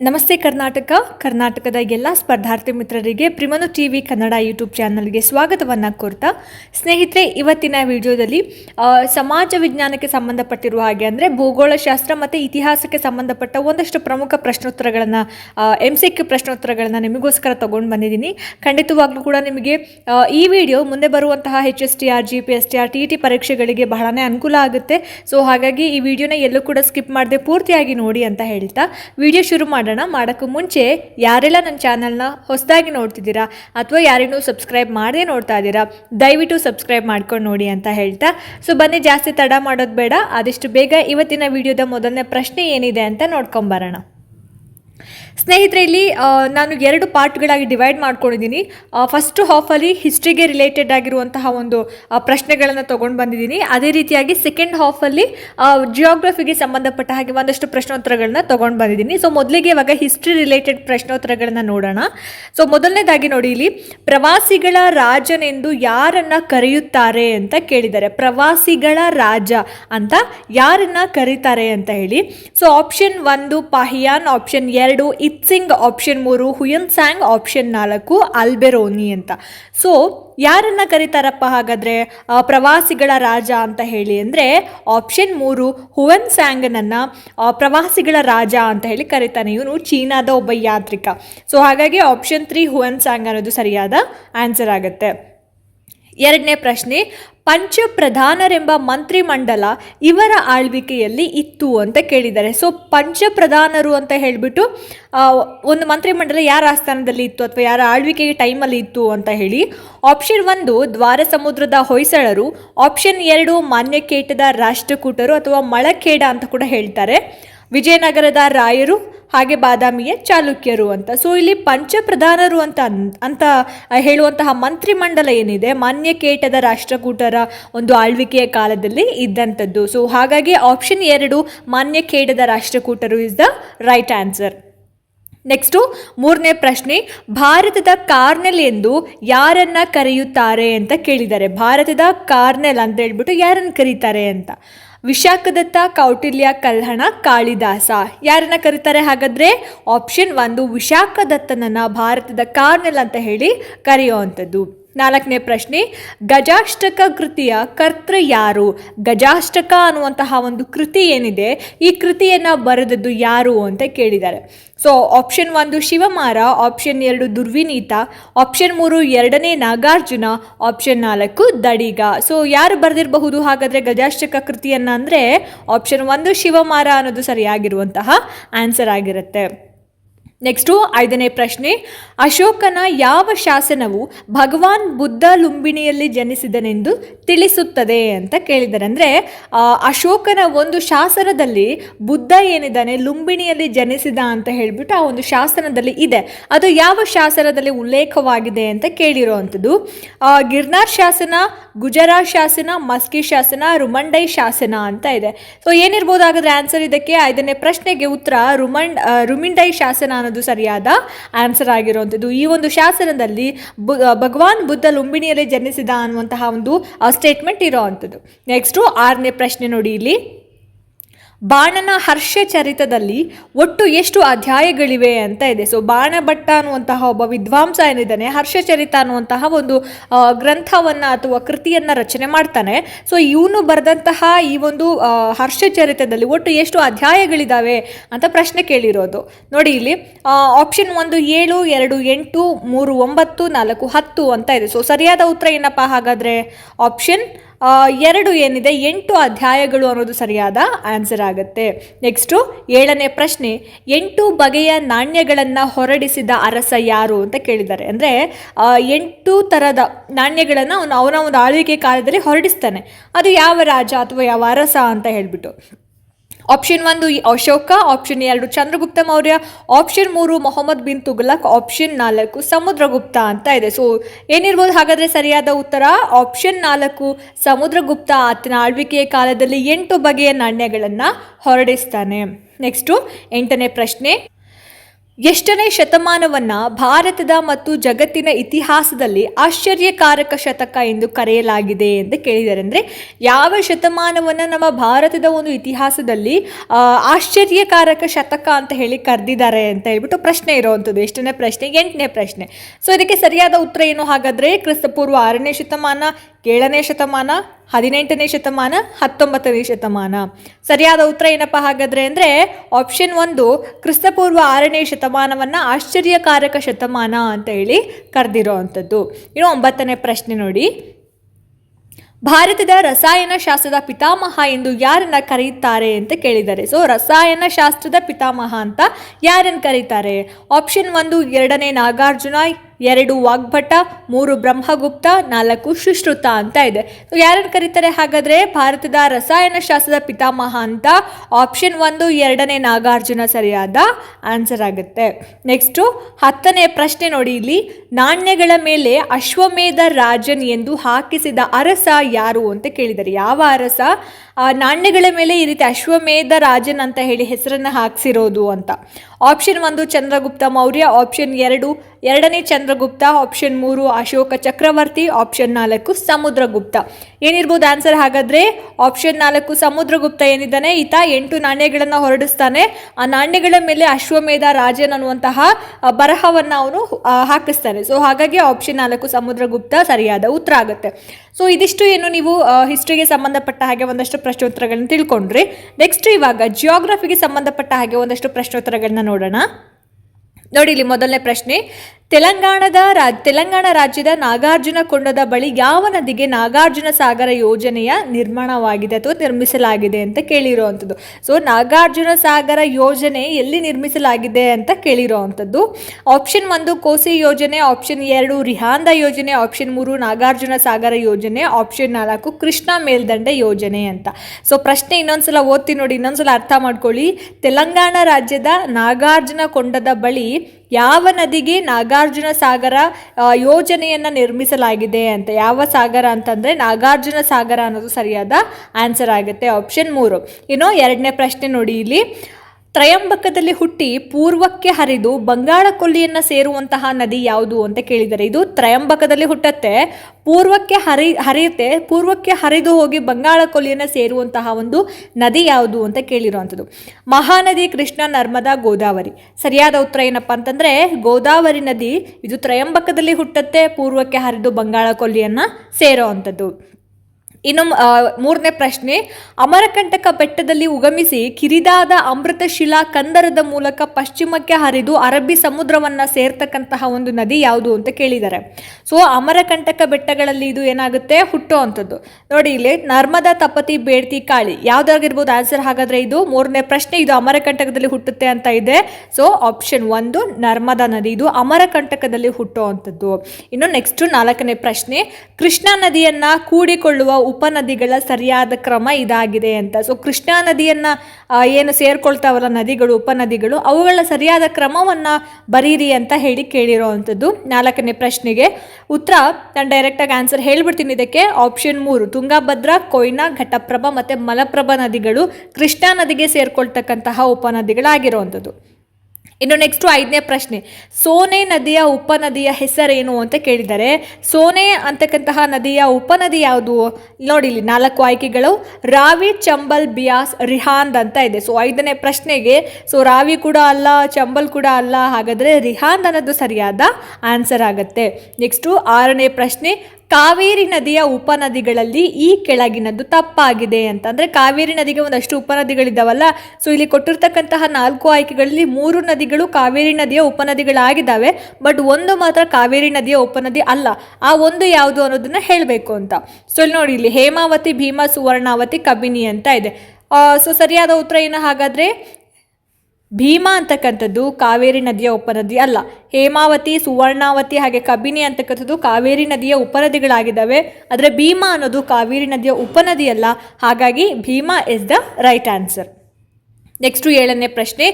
ನಮಸ್ತೆ ಕರ್ನಾಟಕ. ಕರ್ನಾಟಕದ ಎಲ್ಲ ಸ್ಪರ್ಧಾರ್ಥಿ ಮಿತ್ರರಿಗೆ ಪ್ರಿಮನು ಟಿ ವಿ ಕನ್ನಡ ಯೂಟ್ಯೂಬ್ ಚಾನಲ್ಗೆ ಸ್ವಾಗತವನ್ನು ಕೋರ್ತಾ ಸ್ನೇಹಿತರೆ, ಇವತ್ತಿನ ವಿಡಿಯೋದಲ್ಲಿ ಸಮಾಜ ವಿಜ್ಞಾನಕ್ಕೆ ಸಂಬಂಧಪಟ್ಟಿರುವ ಹಾಗೆ ಅಂದರೆ ಭೂಗೋಳಶಾಸ್ತ್ರ ಮತ್ತು ಇತಿಹಾಸಕ್ಕೆ ಸಂಬಂಧಪಟ್ಟ ಒಂದಷ್ಟು ಪ್ರಮುಖ ಪ್ರಶ್ನೋತ್ತರಗಳನ್ನು ಎಂ ಸಿ ಕ್ಯೂ ಪ್ರಶ್ನೋತ್ತರಗಳನ್ನು ನಿಮಗೋಸ್ಕರ ತೊಗೊಂಡು ಬಂದಿದ್ದೀನಿ. ಖಂಡಿತವಾಗ್ಲೂ ಕೂಡ ನಿಮಗೆ ಈ ವಿಡಿಯೋ ಮುಂದೆ ಬರುವಂತಹ H S T R G P S T R T T ಪರೀಕ್ಷೆಗಳಿಗೆ ಬಹಳನೇ ಅನುಕೂಲ ಆಗುತ್ತೆ. ಸೊ ಹಾಗಾಗಿ ಈ ವಿಡಿಯೋನ ಎಲ್ಲೂ ಕೂಡ ಸ್ಕಿಪ್ ಮಾಡದೆ ಪೂರ್ತಿಯಾಗಿ ನೋಡಿ ಅಂತ ಹೇಳ್ತಾ ವಿಡಿಯೋ ಶುರು ಮಾಡೋಣ. ಮಾಡೋಕ್ಕೂ ಮುಂಚೆ ಯಾರೆಲ್ಲ ನನ್ನ ಚಾನಲ್ನ ಹೊಸದಾಗಿ ನೋಡ್ತಿದ್ದೀರಾ ಅಥವಾ ಯಾರಿಗೂ ಸಬ್ಸ್ಕ್ರೈಬ್ ಮಾಡದೆ ನೋಡ್ತಾ ಇದ್ದೀರಾ, ದಯವಿಟ್ಟು ಸಬ್ಸ್ಕ್ರೈಬ್ ಮಾಡ್ಕೊಂಡು ನೋಡಿ ಅಂತ ಹೇಳ್ತಾ. ಸೊ ಬನ್ನಿ, ಜಾಸ್ತಿ ತಡ ಮಾಡೋದು ಬೇಡ. ಆದಷ್ಟು ಬೇಗ ಇವತ್ತಿನ ವಿಡಿಯೋದ ಮೊದಲನೇ ಪ್ರಶ್ನೆ ಏನಿದೆ ಅಂತ ನೋಡ್ಕೊಂಬರೋಣ. ಸ್ನೇಹಿತರೆ, ಇಲ್ಲಿ ನಾನು ಎರಡು ಪಾರ್ಟ್ಗಳಾಗಿ ಡಿವೈಡ್ ಮಾಡ್ಕೊಂಡಿದ್ದೀನಿ. ಫಸ್ಟ್ ಹಾಫಲ್ಲಿ ಹಿಸ್ಟ್ರಿಗೆ ರಿಲೇಟೆಡ್ ಆಗಿರುವಂತಹ ಒಂದು ಪ್ರಶ್ನೆಗಳನ್ನು ತೊಗೊಂಡು ಬಂದಿದ್ದೀನಿ. ಅದೇ ರೀತಿಯಾಗಿ ಸೆಕೆಂಡ್ ಹಾಫಲ್ಲಿ ಜಿಯೋಗ್ರಫಿಗೆ ಸಂಬಂಧಪಟ್ಟ ಹಾಗೆ ಒಂದಷ್ಟು ಪ್ರಶ್ನೋತ್ತರಗಳನ್ನ ತೊಗೊಂಡು ಬಂದಿದ್ದೀನಿ. ಸೊ ಮೊದಲಿಗೆ ಇವಾಗ ಹಿಸ್ಟ್ರಿ ರಿಲೇಟೆಡ್ ಪ್ರಶ್ನೋತ್ತರಗಳನ್ನ ನೋಡೋಣ. ಸೊ ಮೊದಲನೇದಾಗಿ ನೋಡಿ, ಇಲ್ಲಿ, ಪ್ರವಾಸಿಗಳ ರಾಜನೆಂದು ಯಾರನ್ನ ಕರೆಯುತ್ತಾರೆ ಅಂತ ಕೇಳಿದ್ದಾರೆ. ಪ್ರವಾಸಿಗಳ ರಾಜ ಅಂತ ಯಾರನ್ನ ಕರೀತಾರೆ ಅಂತ ಹೇಳಿ. ಸೊ ಆಪ್ಷನ್ ಒಂದು, ಪಾಹಿಯಾನ್ ಆಪ್ಷನ್ ಎರಡು ಇತ್ಸಿಂಗ್ ಆಪ್ಷನ್ ಮೂರು ಹುಯನ್ ಸ್ಯಾಂಗ್ ಆಪ್ಷನ್ ನಾಲ್ಕು, ಅಲ್ಬೆರೋನಿ ಅಂತ. ಸೊ ಯಾರನ್ನ ಕರೀತಾರಪ್ಪ ಹಾಗಾದ್ರೆ? ಪ್ರವಾಸಿಗಳ ರಾಜ ಅಂತ ಹೇಳಿ ಅಂದರೆ ಆಪ್ಷನ್ ಮೂರು ಹುವನ್ ಸ್ಯಾಂಗ್ನನ್ನು ಪ್ರವಾಸಿಗಳ ರಾಜ ಅಂತ ಹೇಳಿ ಕರೀತಾನೆ. ಇವನು ಚೀನಾದ ಒಬ್ಬ ಯಾತ್ರಿಕ. ಸೊ ಹಾಗಾಗಿ ಆಪ್ಷನ್ ತ್ರೀ ಹುವನ್ ಸ್ಯಾಂಗ್ ಅನ್ನೋದು ಸರಿಯಾದ ಆನ್ಸರ್ ಆಗುತ್ತೆ. ಎರಡನೇ ಪ್ರಶ್ನೆ ಪಂಚಪ್ರಧಾನರೆಂಬ ಮಂತ್ರಿಮಂಡಲ ಇವರ ಆಳ್ವಿಕೆಯಲ್ಲಿ ಇತ್ತು ಅಂತ ಕೇಳಿದ್ದಾರೆ. ಸೊ ಪಂಚಪ್ರಧಾನರು ಅಂತ ಹೇಳಿಬಿಟ್ಟು ಒಂದು ಮಂತ್ರಿಮಂಡಲ ಯಾರ ಆಸ್ಥಾನದಲ್ಲಿ ಇತ್ತು ಅಥವಾ ಯಾರ ಆಳ್ವಿಕೆಗೆ ಟೈಮಲ್ಲಿ ಇತ್ತು ಅಂತ ಹೇಳಿ ಆಪ್ಷನ್ ಒಂದು ದ್ವಾರ ಸಮುದ್ರದ ಹೊಯ್ಸಳರು ಆಪ್ಷನ್ ಎರಡು ಮಾನ್ಯಕೇಟದ ರಾಷ್ಟ್ರಕೂಟರು ಅಥವಾ ಮಳಖೇಡ ಅಂತ ಕೂಡ ಹೇಳ್ತಾರೆ. ವಿಜಯನಗರದ ರಾಯರು ಹಾಗೆ ಬಾದಾಮಿಯ ಚಾಲುಕ್ಯರು ಅಂತ. ಸೊ ಇಲ್ಲಿ ಪಂಚಪ್ರಧಾನರು ಅಂತ ಅಂತ ಹೇಳುವಂತಹ ಮಂತ್ರಿಮಂಡಲ ಏನಿದೆ, ಮಾನ್ಯ ಕೇಟದ ರಾಷ್ಟ್ರಕೂಟರ ಒಂದು ಆಳ್ವಿಕೆಯ ಕಾಲದಲ್ಲಿ ಇದ್ದಂಥದ್ದು. ಸೊ ಹಾಗಾಗಿ ಆಪ್ಷನ್ ಎರಡು, ಮಾನ್ಯ ಕೇಟದ ರಾಷ್ಟ್ರಕೂಟರು is the right answer next ಮೂರನೇ ಪ್ರಶ್ನೆ, ಭಾರತದ ಕಾರ್ನೆಲ್ ಎಂದು ಯಾರನ್ನ ಕರೆಯುತ್ತಾರೆ ಅಂತ ಕೇಳಿದ್ದಾರೆ ಭಾರತದ ಕಾರ್ನೆಲ್ ಅಂತ ಹೇಳ್ಬಿಟ್ಟು ಯಾರನ್ನು ಕರೀತಾರೆ ಅಂತ. ವಿಶಾಖದತ್ತ ಕೌಟಿಲ್ಯ ಕಲ್ಹಣ ಕಾಳಿದಾಸ. ಯಾರನ್ನ ಕರೀತಾರೆ ಹಾಗಾದ್ರೆ? ಆಪ್ಷನ್ ಒಂದು ವಿಶಾಖದತ್ತನನ್ನ ಭಾರತದ ಕಾರ್ನೆಲ್ ಅಂತ ಹೇಳಿ ಕರೆಯುವಂಥದ್ದು. ನಾಲ್ಕನೇ ಪ್ರಶ್ನೆ, ಗಜಾಷ್ಟಕ ಕೃತಿಯ ಕರ್ತೃ ಯಾರು? ಗಜಾಷ್ಟಕ ಅನ್ನುವಂತಹ ಒಂದು ಕೃತಿ ಏನಿದೆ? ಈ ಕೃತಿಯನ್ನು ಬರೆದದ್ದು ಯಾರು ಅಂತ ಕೇಳಿದ್ದಾರೆ. ಸೊ ಆಪ್ಷನ್ ಒಂದು ಶಿವಮಾರ ಆಪ್ಷನ್ ಎರಡು ದುರ್ವಿನೀತ ಆಪ್ಷನ್ ಮೂರು ಎರಡನೇ ನಾಗಾರ್ಜುನ ಆಪ್ಷನ್ ನಾಲ್ಕು ದಡಿಗ. ಸೊ ಯಾರು ಬರೆದಿರಬಹುದು ಹಾಗಾದರೆ ಗಜಾಷ್ಟಕ ಕೃತಿಯನ್ನು ಅಂದರೆ ಆಪ್ಷನ್ ಒಂದು ಶಿವಮಾರ ಅನ್ನೋದು ಸರಿಯಾಗಿರುವಂತಹ ಆನ್ಸರ್ ಆಗಿರುತ್ತೆ. ನೆಕ್ಸ್ಟು ಐದನೇ ಪ್ರಶ್ನೆ, ಅಶೋಕನ ಯಾವ ಶಾಸನವು ಭಗವಾನ್ ಬುದ್ಧ ಲುಂಬಿಣಿಯಲ್ಲಿ ಜನಿಸಿದನೆಂದು ತಿಳಿಸುತ್ತದೆ ಅಂತ ಕೇಳಿದ್ದಾರೆ ಅಂದರೆ ಅಶೋಕನ ಒಂದು ಶಾಸನದಲ್ಲಿ ಬುದ್ಧ ಏನಿದ್ದಾನೆ, ಲುಂಬಿಣಿಯಲ್ಲಿ ಜನಿಸಿದ ಅಂತ ಹೇಳಿಬಿಟ್ಟು ಆ ಒಂದು ಶಾಸನದಲ್ಲಿ ಇದೆ. ಅದು ಯಾವ ಶಾಸನದಲ್ಲಿ ಉಲ್ಲೇಖವಾಗಿದೆ ಅಂತ ಕೇಳಿರುವಂಥದ್ದು ಗಿರ್ನಾರ್ ಶಾಸನ, ಗುಜರಾತ್ ಶಾಸನ, ಮಸ್ಕಿ ಶಾಸನ, ರುಮಂಡೈ ಶಾಸನ ಅಂತ ಇದೆ. ಸೊ ಏನಿರ್ಬೋದು ಹಾಗಾದ್ರೆ ಆನ್ಸರ್ ಇದಕ್ಕೆ, ಐದನೇ ಪ್ರಶ್ನೆಗೆ ಉತ್ತರ ರುಮಂಡ್ ರುಮಿಂಡೈ ಶಾಸನ ಅನ್ನೋದು ಸರಿಯಾದ ಆನ್ಸರ್ ಆಗಿರುವಂಥದ್ದು. ಈ ಒಂದು ಶಾಸನದಲ್ಲಿ ಭಗವಾನ್ ಬುದ್ಧ ಲುಂಬಿಣಿಯಲ್ಲಿ ಜನಿಸಿದ ಅನ್ನುವಂತಹ ಒಂದು ಸ್ಟೇಟ್ಮೆಂಟ್ ಇರೋವಂಥದ್ದು. ನೆಕ್ಸ್ಟು ಆರನೇ ಪ್ರಶ್ನೆ ನೋಡಿ ಇಲ್ಲಿ. ಬಾಣನ ಹರ್ಷ ಚರಿತದಲ್ಲಿ ಒಟ್ಟು ಎಷ್ಟು ಅಧ್ಯಾಯಗಳಿವೆ ಅಂತ ಇದೆ. ಸೊ ಬಾಣಭಟ್ಟ ಅನ್ನುವಂತಹ ಒಬ್ಬ ವಿದ್ವಾಂಸ ಏನಿದ್ದಾನೆ ಹರ್ಷಚರಿತ ಅನ್ನುವಂತಹ ಒಂದು ಗ್ರಂಥವನ್ನು ಅಥವಾ ಕೃತಿಯನ್ನು ರಚನೆ ಮಾಡ್ತಾನೆ. ಸೊ ಇವನು ಬರೆದಂತಹ ಈ ಒಂದು ಹರ್ಷಚರಿತದಲ್ಲಿ ಒಟ್ಟು ಎಷ್ಟು ಅಧ್ಯಾಯಗಳಿದ್ದಾವೆ ಅಂತ ಪ್ರಶ್ನೆ ಕೇಳಿರೋದು. ನೋಡಿ ಇಲ್ಲಿ ಆಪ್ಷನ್ ಒಂದು ಏಳು, ಎರಡು ಎಂಟು, ಮೂರು ಒಂಬತ್ತು, ನಾಲ್ಕು ಹತ್ತು ಅಂತ ಇದೆ. ಸೊ ಸರಿಯಾದ ಉತ್ತರ ಏನಪ್ಪ ಹಾಗಾದರೆ? ಆಪ್ಷನ್ ಎರಡು ಏನಿದೆ? ಎಂಟು ಅಧ್ಯಾಯಗಳು ಅನ್ನೋದು ಸರಿಯಾದ ಆನ್ಸರ್ ಆಗುತ್ತೆ. ನೆಕ್ಸ್ಟು ಏಳನೇ ಪ್ರಶ್ನೆ, ಎಂಟು ಬಗೆಯ ನಾಣ್ಯಗಳನ್ನು ಹೊರಡಿಸಿದ ಅರಸ ಯಾರು ಅಂತ ಕೇಳಿದ್ದಾರೆ. ಅಂದರೆ ಎಂಟು ಥರದ ನಾಣ್ಯಗಳನ್ನು ಅವನು ಅವನ ಒಂದು ಆಳ್ವಿಕೆ ಕಾಲದಲ್ಲಿ ಹೊರಡಿಸ್ತಾನೆ. ಅದು ಯಾವ ರಾಜ ಅಥವಾ ಯಾವ ಅರಸ ಅಂತ ಹೇಳಿಬಿಟ್ಟು. ಆಪ್ಷನ್ ಒಂದು ಅಶೋಕ ಆಪ್ಷನ್ ಎರಡು ಚಂದ್ರಗುಪ್ತ ಮೌರ್ಯ ಆಪ್ಷನ್ ಮೂರು ಮೊಹಮ್ಮದ್ ಬಿನ್ ತುಗ್ಲಕ್ ಆಪ್ಷನ್ ನಾಲ್ಕು ಸಮುದ್ರಗುಪ್ತ ಅಂತ ಇದೆ. ಸೊ ಏನಿರ್ಬೋದು ಹಾಗಾದರೆ ಸರಿಯಾದ ಉತ್ತರ? ಆಪ್ಷನ್ ನಾಲ್ಕು ಸಮುದ್ರಗುಪ್ತ ಆತನ ಆಳ್ವಿಕೆಯ ಕಾಲದಲ್ಲಿ ಎಂಟು ಬಗೆಯ ನಾಣ್ಯಗಳನ್ನು ಹೊರಡಿಸ್ತಾನೆ. ನೆಕ್ಸ್ಟು ಎಂಟನೇ ಪ್ರಶ್ನೆ. ಎಷ್ಟನೇ ಶತಮಾನವನ್ನ ಭಾರತದ ಮತ್ತು ಜಗತ್ತಿನ ಇತಿಹಾಸದಲ್ಲಿ ಆಶ್ಚರ್ಯಕಾರಕ ಶತಕ ಎಂದು ಕರೆಯಲಾಗಿದೆ ಎಂದು ಕೇಳಿದ್ದಾರೆ. ಅಂದರೆ ಯಾವ ಶತಮಾನವನ್ನು ನಮ್ಮ ಭಾರತದ ಒಂದು ಇತಿಹಾಸದಲ್ಲಿ ಆಶ್ಚರ್ಯಕಾರಕ ಶತಕ ಅಂತ ಹೇಳಿ ಕರೆದಿದ್ದಾರೆ ಅಂತ ಹೇಳ್ಬಿಟ್ಟು ಪ್ರಶ್ನೆ ಇರುವಂಥದ್ದು. ಎಷ್ಟನೇ ಪ್ರಶ್ನೆ? ಎಂಟನೇ ಪ್ರಶ್ನೆ. ಸೊ ಇದಕ್ಕೆ ಸರಿಯಾದ ಉತ್ತರ ಏನು? ಹಾಗಾದರೆ ಕ್ರಿಸ್ತಪೂರ್ವ ಆರನೇ ಶತಮಾನ ಏಳನೇ ಶತಮಾನ, ಹದಿನೆಂಟನೇ ಶತಮಾನ, ಹತ್ತೊಂಬತ್ತನೇ ಶತಮಾನ. ಸರಿಯಾದ ಉತ್ತರ ಏನಪ್ಪ ಹಾಗಾದ್ರೆ ಅಂದರೆ ಆಪ್ಷನ್ ಒಂದು ಕ್ರಿಸ್ತಪೂರ್ವ ಆರನೇ ಶತಮಾನವನ್ನು ಆಶ್ಚರ್ಯಕಾರಕ ಶತಮಾನ ಅಂತ ಹೇಳಿ ಕರೆದಿರೋ ಅಂಥದ್ದು. ಇನ್ನು ಒಂಬತ್ತನೇ ಪ್ರಶ್ನೆ ನೋಡಿ. ಭಾರತದ ರಸಾಯನಶಾಸ್ತ್ರದ ಪಿತಾಮಹ ಎಂದು ಯಾರನ್ನ ಕರೆಯುತ್ತಾರೆ ಅಂತ ಕೇಳಿದ್ದಾರೆ. ಸೊ ರಸಾಯನಶಾಸ್ತ್ರದ ಪಿತಾಮಹ ಅಂತ ಯಾರನ್ನು ಕರೀತಾರೆ? ಆಪ್ಷನ್ ಒಂದು, ಎರಡನೇ ನಾಗಾರ್ಜುನ ಎರಡು ವಾಗ್ಭಟ, ಮೂರು ಬ್ರಹ್ಮಗುಪ್ತ, ನಾಲ್ಕು ಸುಶ್ರುತ ಅಂತ ಇದೆ. ಯಾರನ್ನು ಕರೀತಾರೆ ಹಾಗಾದ್ರೆ? ಭಾರತದ ರಸಾಯನ ಶಾಸ್ತ್ರದ ಪಿತಾಮಹ ಅಂತ ಆಪ್ಷನ್ ಒಂದು, ಎರಡನೇ ನಾಗಾರ್ಜುನ ಸರಿಯಾದ ಆನ್ಸರ್ ಆಗುತ್ತೆ. ನೆಕ್ಸ್ಟು ಹತ್ತನೇ ಪ್ರಶ್ನೆ ನೋಡಿ ಇಲ್ಲಿ. ನಾಣ್ಯಗಳ ಮೇಲೆ ಅಶ್ವಮೇಧ ರಾಜನ್ ಎಂದು ಹಾಕಿಸಿದ ಅರಸ ಯಾರು ಅಂತ ಕೇಳಿದ್ದಾರೆ ಯಾವ ಅರಸ? ನಾಣ್ಯಗಳ ಮೇಲೆ ಈ ರೀತಿ ಅಶ್ವಮೇಧ ರಾಜನ್ ಅಂತ ಹೇಳಿ ಹೆಸರನ್ನು ಹಾಕ್ಸಿರೋದು ಅಂತ. ಆಪ್ಷನ್ ಒಂದು, ಚಂದ್ರಗುಪ್ತ ಮೌರ್ಯ. ಆಪ್ಷನ್ ಎರಡು, ಎರಡನೇ ಚಂದ್ರಗುಪ್ತ ಆಪ್ಷನ್ ಮೂರು ಅಶೋಕ ಚಕ್ರವರ್ತಿ ಆಪ್ಷನ್ ನಾಲ್ಕು ಸಮುದ್ರಗುಪ್ತ. ಏನಿರ್ಬೋದು ಆನ್ಸರ್ ಹಾಗಾದ್ರೆ ಆಪ್ಷನ್ ನಾಲ್ಕು ಸಮುದ್ರಗುಪ್ತ ಏನಿದ್ದಾನೆ, ಈತ ಎಂಟು ನಾಣ್ಯಗಳನ್ನು ಹೊರಡಿಸ್ತಾನೆ. ಆ ನಾಣ್ಯಗಳ ಮೇಲೆ ಅಶ್ವಮೇಧ ರಾಜನ್ ಅನ್ನುವಂತಹ ಬರಹವನ್ನು ಅವನು ಹಾಕಿಸ್ತಾನೆ. ಸೊ ಹಾಗಾಗಿ ಆಪ್ಷನ್ ನಾಲ್ಕು ಸಮುದ್ರಗುಪ್ತ ಸರಿಯಾದ ಉತ್ತರ ಆಗುತ್ತೆ. ಸೊ ಇದಿಷ್ಟು ಏನು ನೀವು ಹಿಸ್ಟ್ರಿಗೆ ಸಂಬಂಧಪಟ್ಟ ಹಾಗೆ ಒಂದಷ್ಟು ಪ್ರಶ್ನೋತ್ತರಗಳನ್ನ ತಿಳ್ಕೊಂಡ್ರಿ. ನೆಕ್ಸ್ಟ್ ಇವಾಗ ಜಿಯೋಗ್ರಫಿಗೆ ಸಂಬಂಧಪಟ್ಟ ಹಾಗೆ ಒಂದಷ್ಟು ಪ್ರಶ್ನೋತ್ತರಗಳನ್ನ ನೋಡೋಣ. ನೋಡಿ ಇಲ್ಲಿ ಮೊದಲನೇ ಪ್ರಶ್ನೆ. ತೆಲಂಗಾಣದ ತೆಲಂಗಾಣ ರಾಜ್ಯದ ನಾಗಾರ್ಜುನ ಕೊಂಡದ ಬಳಿ ಯಾವ ನದಿಗೆ ನಾಗಾರ್ಜುನ ಸಾಗರ ಯೋಜನೆಯ ನಿರ್ಮಾಣವಾಗಿದೆ ಅಥವಾ ನಿರ್ಮಿಸಲಾಗಿದೆ ಅಂತ ಕೇಳಿರುವಂಥದ್ದು ಸೊ ನಾಗಾರ್ಜುನ ಸಾಗರ ಯೋಜನೆ ಎಲ್ಲಿ ನಿರ್ಮಿಸಲಾಗಿದೆ ಅಂತ ಕೇಳಿರುವಂಥದ್ದು ಆಪ್ಷನ್ ಒಂದು, ಕೋಸಿ ಯೋಜನೆ. ಆಪ್ಷನ್ ಎರಡು, ರಿಹಾಂದ ಯೋಜನೆ. ಆಪ್ಷನ್ ಮೂರು, ನಾಗಾರ್ಜುನ ಸಾಗರ ಯೋಜನೆ. ಆಪ್ಷನ್ ನಾಲ್ಕು, ಕೃಷ್ಣ ಮೇಲ್ದಂಡೆ ಯೋಜನೆ ಅಂತ. ಸೊ ಪ್ರಶ್ನೆ ಇನ್ನೊಂದ್ಸಲ ಓದ್ತಿ ನೋಡಿ, ಇನ್ನೊಂದ್ಸಲ ಅರ್ಥ ಮಾಡ್ಕೊಳ್ಳಿ. ತೆಲಂಗಾಣ ರಾಜ್ಯದ ನಾಗಾರ್ಜುನ ಕೊಂಡದ ಬಳಿ ಯಾವ ನದಿಗೆ ನಾಗಾರ್ಜುನ ಸಾಗರ ಯೋಜನೆಯನ್ನು ನಿರ್ಮಿಸಲಾಗಿದೆ ಅಂತ. ಯಾವ ಸಾಗರ ಅಂತಂದ್ರೆ ನಾಗಾರ್ಜುನ ಸಾಗರ ಅನ್ನೋದು ಸರಿಯಾದ ಆನ್ಸರ್ ಆಗುತ್ತೆ. ಆಪ್ಷನ್ ಮೂರು. ಇನ್ನು ಎರಡನೇ ಪ್ರಶ್ನೆ ನೋಡಿ ಇಲ್ಲಿ. ತ್ರಯಂಬಕದಲ್ಲಿ ಹುಟ್ಟಿ ಪೂರ್ವಕ್ಕೆ ಹರಿದು ಬಂಗಾಳ ಕೊಲ್ಲಿಯನ್ನು ಸೇರುವಂತಹ ನದಿ ಯಾವುದು ಅಂತ ಕೇಳಿದರೆ ಇದು ತ್ರಯಂಬಕದಲ್ಲಿ ಹುಟ್ಟತ್ತೆ. ಪೂರ್ವಕ್ಕೆ ಹರಿ, ಹರಿಯುತ್ತೆ. ಪೂರ್ವಕ್ಕೆ ಹರಿದು ಹೋಗಿ ಬಂಗಾಳ ಕೊಲ್ಲಿಯನ್ನು ಸೇರುವಂತಹ ಒಂದು ನದಿ ಯಾವುದು ಅಂತ ಕೇಳಿರುವಂಥದ್ದು. ಮಹಾನದಿ ಕೃಷ್ಣ, ನರ್ಮದಾ, ಗೋದಾವರಿ. ಸರಿಯಾದ ಉತ್ತರ ಏನಪ್ಪ ಅಂತಂದ್ರೆ ಗೋದಾವರಿ ನದಿ ಇದು ತ್ರಯಂಬಕದಲ್ಲಿ ಹುಟ್ಟತ್ತೆ. ಪೂರ್ವಕ್ಕೆ ಹರಿದು ಬಂಗಾಳ ಕೊಲ್ಲಿಯನ್ನು ಸೇರೋ ಇನ್ನು ಮೂರನೇ ಪ್ರಶ್ನೆ, ಅಮರಕಂಟಕ ಬೆಟ್ಟದಲ್ಲಿ ಉಗಮಿಸಿ ಕಿರಿದಾದ ಅಮೃತಶಿಲಾ ಕಂದರದ ಮೂಲಕ ಪಶ್ಚಿಮಕ್ಕೆ ಹರಿದು ಅರಬ್ಬಿ ಸಮುದ್ರವನ್ನ ಸೇರ್ತಕ್ಕಂತಹ ಒಂದು ನದಿ ಯಾವುದು ಅಂತ ಕೇಳಿದ್ದಾರೆ. ಸೊ ಅಮರಕಂಟಕ ಬೆಟ್ಟಗಳಲ್ಲಿ ಇದು ಏನಾಗುತ್ತೆ? ಹುಟ್ಟೋ ಅಂಥದ್ದು. ನೋಡಿ, ಇಲ್ಲಿ ನರ್ಮದಾ ತಪತಿ ಬೇಡ್ತಿ ಕಾಳಿ. ಯಾವ್ದಾಗಿರ್ಬೋದು ಆನ್ಸರ್ ಹಾಗಾದ್ರೆ ಇದು? ಮೂರನೇ ಪ್ರಶ್ನೆ, ಇದು ಅಮರಕಂಟಕದಲ್ಲಿ ಹುಟ್ಟುತ್ತೆ ಅಂತ ಇದೆ. ಸೊ ಆಪ್ಷನ್ ಒಂದು, ನರ್ಮದಾ ನದಿ. ಇದು ಅಮರಕಂಟಕದಲ್ಲಿ ಹುಟ್ಟೋ ಅಂಥದ್ದು. ಇನ್ನು ನೆಕ್ಸ್ಟ್ ನಾಲ್ಕನೇ ಪ್ರಶ್ನೆ, ಕೃಷ್ಣಾ ನದಿಯನ್ನ ಕೂಡಿಕೊಳ್ಳುವ ಉಪನದಿಗಳ ಸರಿಯಾದ ಕ್ರಮ ಇದಾಗಿದೆ ಅಂತ. ಸೊ ಕೃಷ್ಣಾ ನದಿಯನ್ನು ಏನು ಸೇರ್ಕೊಳ್ತಾವಲ್ಲ ನದಿಗಳು, ಉಪನದಿಗಳು, ಅವುಗಳ ಸರಿಯಾದ ಕ್ರಮವನ್ನು ಬರೀರಿ ಅಂತ ಹೇಳಿ ಕೇಳಿರೋ ಅಂಥದ್ದು ನಾಲ್ಕನೇ ಪ್ರಶ್ನೆಗೆ ಉತ್ತರ, ನಾನು ಡೈರೆಕ್ಟಾಗಿ ಆನ್ಸರ್ ಹೇಳ್ಬಿಡ್ತೀನಿ ಇದಕ್ಕೆ. ಆಪ್ಷನ್ ಮೂರು, ತುಂಗಭದ್ರಾ, ಕೊಯ್ನಾ, ಘಟಪ್ರಭಾ ಮತ್ತು ಮಲಪ್ರಭಾ ನದಿಗಳು ಕೃಷ್ಣಾ ನದಿಗೆ ಸೇರ್ಕೊಳ್ತಕ್ಕಂತಹ ಉಪನದಿಗಳಾಗಿರುವಂಥದ್ದು. ಇನ್ನು ನೆಕ್ಸ್ಟ್ ಐದನೇ ಪ್ರಶ್ನೆ, ಸೋನೆ ನದಿಯ ಉಪನದಿಯ ಹೆಸರೇನು ಅಂತ ಕೇಳಿದ್ದಾರೆ ಸೋನೆ ಅಂತಕ್ಕಂತಹ ನದಿಯ ಉಪನದಿ ಯಾವುದು? ನೋಡಿ ಇಲ್ಲಿ ನಾಲ್ಕು ಆಯ್ಕೆಗಳು, ರಾವಿ ಚಂಬಲ್ ಬಿಯಾಸ್ ರಿಹಾಂದ್ ಅಂತ ಇದೆ. ಸೊ ಐದನೇ ಪ್ರಶ್ನೆಗೆ ಸೊ ರಾವಿ ಕೂಡ ಅಲ್ಲ, ಚಂಬಲ್ ಕೂಡ ಅಲ್ಲ, ಹಾಗಾದರೆ ರಿಹಾಂದ್ ಅನ್ನೋದು ಸರಿಯಾದ ಆನ್ಸರ್ ಆಗುತ್ತೆ. ನೆಕ್ಸ್ಟು ಆರನೇ ಪ್ರಶ್ನೆ ಕಾವೇರಿ ನದಿಯ ಉಪನದಿಗಳಲ್ಲಿ ಈ ಕೆಳಗಿನದ್ದು ತಪ್ಪಾಗಿದೆ ಅಂತ ಅಂದರೆ ಕಾವೇರಿ ನದಿಗೆ ಒಂದಷ್ಟು ಉಪನದಿಗಳಿದ್ದಾವಲ್ಲ ಸೊ ಇಲ್ಲಿ ಕೊಟ್ಟಿರ್ತಕ್ಕಂತಹ ನಾಲ್ಕು ಆಯ್ಕೆಗಳಲ್ಲಿ ಮೂರು ನದಿಗಳು ಕಾವೇರಿ ನದಿಯ ಉಪನದಿಗಳಾಗಿದ್ದಾವೆ ಬಟ್ ಒಂದು ಮಾತ್ರ ಕಾವೇರಿ ನದಿಯ ಉಪನದಿ ಅಲ್ಲ. ಆ ಒಂದು ಯಾವುದು ಅನ್ನೋದನ್ನ ಹೇಳಬೇಕು ಅಂತ. ಸೊ ಇಲ್ಲಿ ನೋಡಿ, ಇಲ್ಲಿ ಹೇಮಾವತಿ ಭೀಮಾ ಸುವರ್ಣಾವತಿ ಕಬಿನಿ ಅಂತ ಇದೆ. ಸೊ ಸರಿಯಾದ ಉತ್ತರ ಏನು ಹಾಗಾದ್ರೆ ಭೀಮಾ ಅಂತಕ್ಕಂಥದ್ದು ಕಾವೇರಿ ನದಿಯ ಉಪನದಿ ಅಲ್ಲ. ಹೇಮಾವತಿ, ಸುವರ್ಣಾವತಿ ಹಾಗೆ ಕಬಿನಿ ಅಂತಕ್ಕಂಥದ್ದು ಕಾವೇರಿ ನದಿಯ ಉಪನದಿಗಳಾಗಿದ್ದಾವೆ. ಆದರೆ ಭೀಮಾ ಅನ್ನೋದು ಕಾವೇರಿ ನದಿಯ ಉಪನದಿ ಅಲ್ಲ ಹಾಗಾಗಿ Bhima is the right answer next ಏಳನೇ ಪ್ರಶ್ನೆ,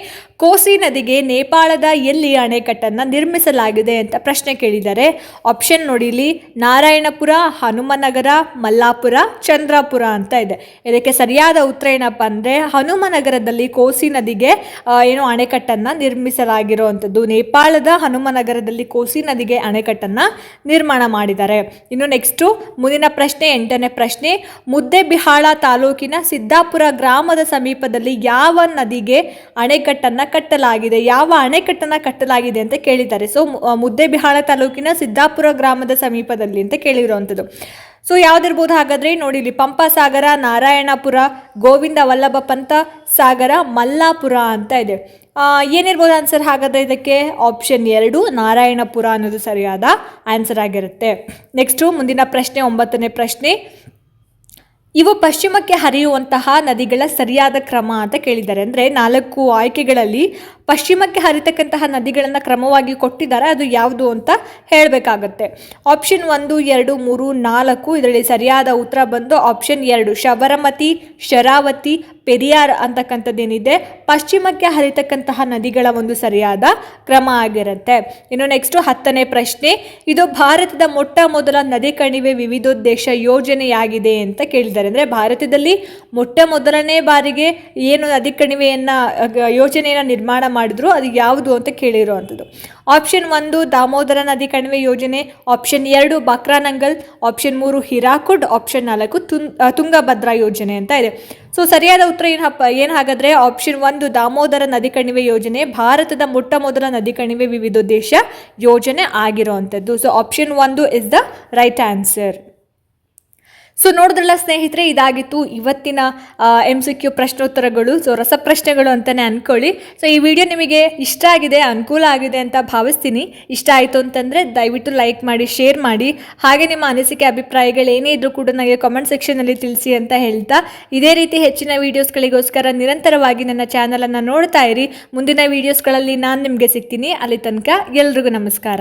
ಕೋಸಿ ನದಿಗೆ ನೇಪಾಳದ ಎಲ್ಲಿ ಅಣೆಕಟ್ಟನ್ನು ನಿರ್ಮಿಸಲಾಗಿದೆ ಅಂತ ಪ್ರಶ್ನೆ ಕೇಳಿದ್ದಾರೆ ಆಪ್ಷನ್ ನೋಡಿಲಿ ನಾರಾಯಣಪುರ, ಹನುಮನಗರ, ಮಲ್ಲಾಪುರ, ಚಂದ್ರಾಪುರ ಅಂತ ಇದೆ. ಇದಕ್ಕೆ ಸರಿಯಾದ ಉತ್ತರ ಏನಪ್ಪ ಅಂದರೆ ಹನುಮನಗರದಲ್ಲಿ ಕೋಸಿ ನದಿಗೆ ಏನು ಅಣೆಕಟ್ಟನ್ನು ನಿರ್ಮಿಸಲಾಗಿರುವಂಥದ್ದು ನೇಪಾಳದ ಹನುಮನಗರದಲ್ಲಿ ಕೋಸಿ ನದಿಗೆ ಅಣೆಕಟ್ಟನ್ನು ನಿರ್ಮಾಣ ಮಾಡಿದ್ದಾರೆ. ಇನ್ನು ನೆಕ್ಸ್ಟು ಮುಂದಿನ ಪ್ರಶ್ನೆ, ಎಂಟನೇ ಪ್ರಶ್ನೆ, ಮುದ್ದೆಬಿಹಾಳ ತಾಲೂಕಿನ ಸಿದ್ದಾಪುರ ಗ್ರಾಮದ ಸಮೀಪದಲ್ಲಿ ಯಾವ ನದಿಗೆ ಅಣೆಕಟ್ಟನ್ನು ಕಟ್ಟಲಾಗಿದೆ. ಯಾವ ಅಣೆಕಟ್ಟನ್ನು ಕಟ್ಟಲಾಗಿದೆ ಅಂತ ಕೇಳಿದ್ದಾರೆ. ಸೊ ಮುದ್ದೆಬಿಹಾಳ ತಾಲೂಕಿನ ಸಿದ್ದಾಪುರ ಗ್ರಾಮದ ಸಮೀಪದಲ್ಲಿ ಅಂತ ಕೇಳಿರುವಂಥದ್ದು. ಸೊ ಯಾವ್ದಿರ್ಬೋದು ಹಾಗಾದ್ರೆ ನೋಡಿ ಇಲ್ಲಿ ಪಂಪ ಸಾಗರ ನಾರಾಯಣಪುರ ಗೋವಿಂದ ವಲ್ಲಭ ಪಂತ ಸಾಗರ ಮಲ್ಲಾಪುರ ಅಂತ ಇದೆ. ಆ, ಏನಿರ್ಬೋದು ಆನ್ಸರ್ ಹಾಗಾದ್ರೆ ಇದಕ್ಕೆ? ಆಪ್ಷನ್ ಎರಡು ನಾರಾಯಣಪುರ ಅನ್ನೋದು ಸರಿಯಾದ ಆನ್ಸರ್ ಆಗಿರುತ್ತೆ. ನೆಕ್ಸ್ಟು ಮುಂದಿನ ಪ್ರಶ್ನೆ ಒಂಬತ್ತನೇ ಪ್ರಶ್ನೆ. ಇವು ಪಶ್ಚಿಮಕ್ಕೆ ಹರಿಯುವಂತಹ ನದಿಗಳ ಸರಿಯಾದ ಕ್ರಮ ಅಂತ ಕೇಳಿದ್ದಾರೆ. ಅಂದರೆ ನಾಲ್ಕು ಆಯ್ಕೆಗಳಲ್ಲಿ ಪಶ್ಚಿಮಕ್ಕೆ ಹರಿತಕ್ಕಂತಹ ನದಿಗಳನ್ನು ಕ್ರಮವಾಗಿ ಕೊಟ್ಟಿದ್ದಾರೆ. ಅದು ಯಾವುದು ಅಂತ ಹೇಳಬೇಕಾಗತ್ತೆ. ಆಪ್ಷನ್ ಒಂದು, ಎರಡು, ಮೂರು, ನಾಲ್ಕು ಇದರಲ್ಲಿ ಸರಿಯಾದ ಉತ್ತರ ಬಂದು ಆಪ್ಷನ್ ಎರಡು, ಶಬರಮತಿ, ಶರಾವತಿ, ಪೆರಿಯಾರ್ ಅಂತಕ್ಕಂಥದ್ದೇನಿದೆ. ಪಶ್ಚಿಮಕ್ಕೆ ಹರಿತಕ್ಕಂತಹ ನದಿಗಳ ಒಂದು ಸರಿಯಾದ ಕ್ರಮ ಆಗಿರುತ್ತೆ. ಇನ್ನು ನೆಕ್ಸ್ಟು ಹತ್ತನೇ ಪ್ರಶ್ನೆ, ಇದು ಭಾರತದ ಮೊಟ್ಟ ಮೊದಲ ನದಿ ಕಣಿವೆ ವಿವಿಧೋದ್ದೇಶ ಯೋಜನೆಯಾಗಿದೆ ಅಂತ ಕೇಳಿದ್ದಾರೆ. ಅಂದರೆ ಭಾರತದಲ್ಲಿ ಮೊಟ್ಟ ಮೊದಲನೇ ಬಾರಿಗೆ ಏನು ಅಧಿಕಣಿವೆಯನ್ನು ಯೋಜನೆಯನ್ನು ನಿರ್ಮಾಣ ಮಾಡಿದ್ರು, ಅದು ಯಾವುದು ಅಂತ ಕೇಳಿರುವಂಥದ್ದು. ಆಪ್ಷನ್ ಒಂದು ದಾಮೋದರ ನದಿ ಕಣಿವೆ ಯೋಜನೆ. ಆಪ್ಷನ್ ಎರಡು, ಬಕ್ರಾನಂಗಲ್. ಆಪ್ಷನ್ ಮೂರು, ಹಿರಾಕುಡ್. ಆಪ್ಷನ್ ನಾಲ್ಕು ತುಂಗಭದ್ರಾ ಯೋಜನೆ ಅಂತ ಇದೆ. ಸೊ ಸರಿಯಾದ ಉತ್ತರ ಏನಪ್ಪ ಏನು ಹಾಗಾದರೆ ಆಪ್ಷನ್ ಒಂದು ದಾಮೋದರ ನದಿ ಕಣಿವೆ ಯೋಜನೆ. ಭಾರತದ ಮೊಟ್ಟ ಮೊದಲ ನದಿ ಕಣಿವೆ ವಿವಿಧೋದ್ದೇಶ ಯೋಜನೆ ಆಗಿರುವಂಥದ್ದು. ಸೊ ಆಪ್ಷನ್ ಒಂದು is the right answer so ನೋಡಿದ್ರಲ್ಲ ಸ್ನೇಹಿತರೆ, ಇದಾಗಿತ್ತು ಇವತ್ತಿನ ಎಂ ಸಿ ಕ್ಯೂ ಪ್ರಶ್ನೋತ್ತರಗಳು. ಸೊ ರಸಪ್ರಶ್ನೆಗಳು ಅಂತಲೇ ಅಂದ್ಕೊಳ್ಳಿ ಸೊ ಈ ವಿಡಿಯೋ ನಿಮಗೆ ಇಷ್ಟ ಆಗಿದೆ, ಅನುಕೂಲ ಆಗಿದೆ ಅಂತ ಭಾವಿಸ್ತೀನಿ. ಇಷ್ಟ ಆಯಿತು ಅಂತಂದರೆ ದಯವಿಟ್ಟು ಲೈಕ್ ಮಾಡಿ, ಶೇರ್ ಮಾಡಿ. ಹಾಗೆ ನಿಮ್ಮ ಅನಿಸಿಕೆ, ಅಭಿಪ್ರಾಯಗಳು ಏನೇ ಇದ್ರೂ ಕೂಡ ನನಗೆ ಕಾಮೆಂಟ್ ಸೆಕ್ಷನಲ್ಲಿ ತಿಳಿಸಿ ಅಂತ ಹೇಳ್ತಾ. ಇದೇ ರೀತಿ ಹೆಚ್ಚಿನ ವೀಡಿಯೋಸ್ಗಳಿಗೋಸ್ಕರ ನಿರಂತರವಾಗಿ ನನ್ನ ಚಾನಲನ್ನು ನೋಡ್ತಾ ಇರಿ. ಮುಂದಿನ ವೀಡಿಯೋಸ್ಗಳಲ್ಲಿ ನಾನು ನಿಮಗೆ ಸಿಗ್ತೀನಿ. ಅಲ್ಲಿ ತನಕ ಎಲ್ರಿಗೂ ನಮಸ್ಕಾರ.